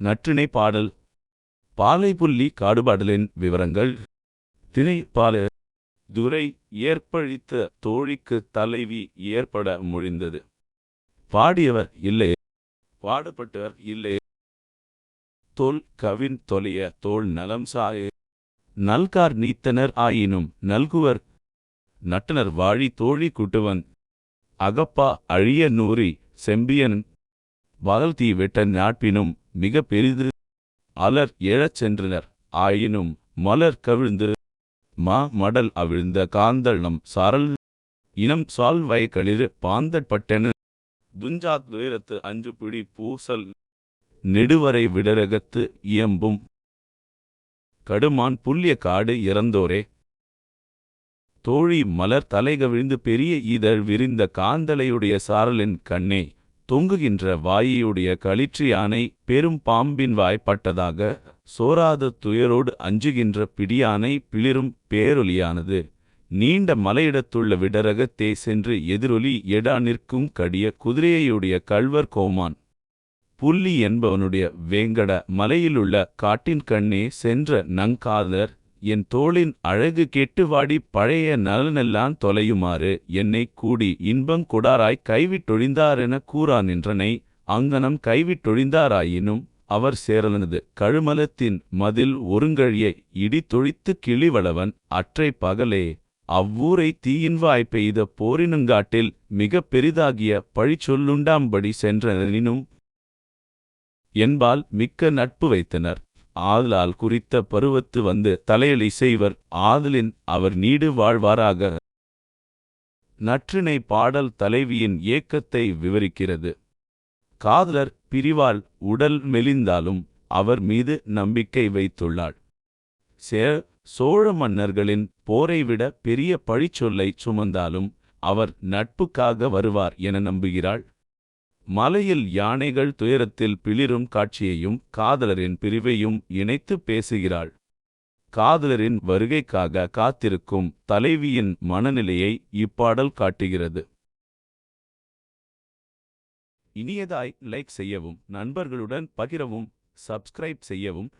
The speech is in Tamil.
நற்றிணை பாடல். பாலைப்புள்ளி காடுபாடலின் விவரங்கள். திணை பால. துரை ஏற்பழித்த தோழிக்கு தலைவி ஏற்பட முடிந்தது பாடியவர் இல்லை. பாடப்பட்டவர் இல்லை. தொல் கவின் தொலைய தோல் நலம் சாய. நல்கார் நீத்தனர் ஆயினும் நல்குவர். நட்டனர் வாழி தோழி குட்டுவன். அகப்பா அழிய நூறி செம்பியன். வகல் தீ வெட்ட நாட்பினும் மிக பெரிது. அலர் எழச் சென்றனர். ஆயினும் மலர் கவிழ்ந்து மா மடல் அவிழ்ந்த காந்தளம் சாரல் இனம் சால் வயக்களிறு பாந்தட்பட்டன துஞ்சாத் துயரத்து அஞ்சு பிடி பூசல் நெடுவரை விடரகத்து இயம்பும். கடுமான் புல்லிய காடு இறந்தோரே. தோழி மலர் தலைகவிழ்ந்து பெரிய இதழ் விரிந்த காந்தலையுடைய சாரலின் கண்ணே. தொங்குகின்ற வாயுடைய களிற்று யானை பெரும் பாம்பின் வாய்ப்பட்டதாக சோராத துயரோடு அஞ்சுகின்ற பிடியானை பிளிரும் பேரொலியானது. நீண்ட மலையிடத்துள்ள விடரகத்தே சென்று எதிரொலி எடா நிற்கும் கடிய குதிரையுடைய கள்வர் கோமான். புள்ளி என்பவனுடைய வேங்கட மலையிலுள்ள காட்டின் கண்ணே சென்ற நங்காதர் என் தோளின் அழகு கெட்டு வாடி பழைய நலனெல்லாம் தொலையுமாறு என்னை கூடி இன்பங் கொடாராய் கைவிட்டொழிந்தாரென கூறா நின்றனை அங்கனம் கைவிட்டொழிந்தாராயினும் அவர் சேரலனது. கழுமலத்தின் மதில் ஒருங்கழியை இடித்தொழித்து கிளிவளவன் அற்றை பகலே அவ்வூரை தீயின்வாய் பெய்த போரினுங்காட்டில் மிக பெரிதாகிய பழிச்சொல்லுண்டாம்படி சென்றனினும் என்பால் மிக்க நட்பு வைத்தனர். ஆதலால் குறித்த பருவத்து வந்து தலையலி செய்வர் ஆதலின் அவர் நீடு வாழ்வாராக. நற்றிணை பாடல் தலைவியின் ஏக்கத்தை விவரிக்கிறது. காதலர் பிரிவால் உடல் மெலிந்தாலும் அவர் மீது நம்பிக்கை வைத்துள்ளாள் சே சோழ மன்னர்களின் போரைவிட பெரிய பழிச்சொல்லைச் சுமந்தாலும் அவர் நட்புக்காக வருவார் என நம்புகிறாள். மலையில் யானைகள் துயரத்தில் பிளிரும் காட்சியையும் காதலரின் பிரிவையும் இணைத்து பேசுகிறாள். காதலரின் வருகைக்காக காத்திருக்கும் தலைவியின் மனநிலையை இப்பாடல் காட்டுகிறது. இனியதாய் லைக் செய்யவும் நண்பர்களுடன் பகிரவும் சப்ஸ்கிரைப் செய்யவும்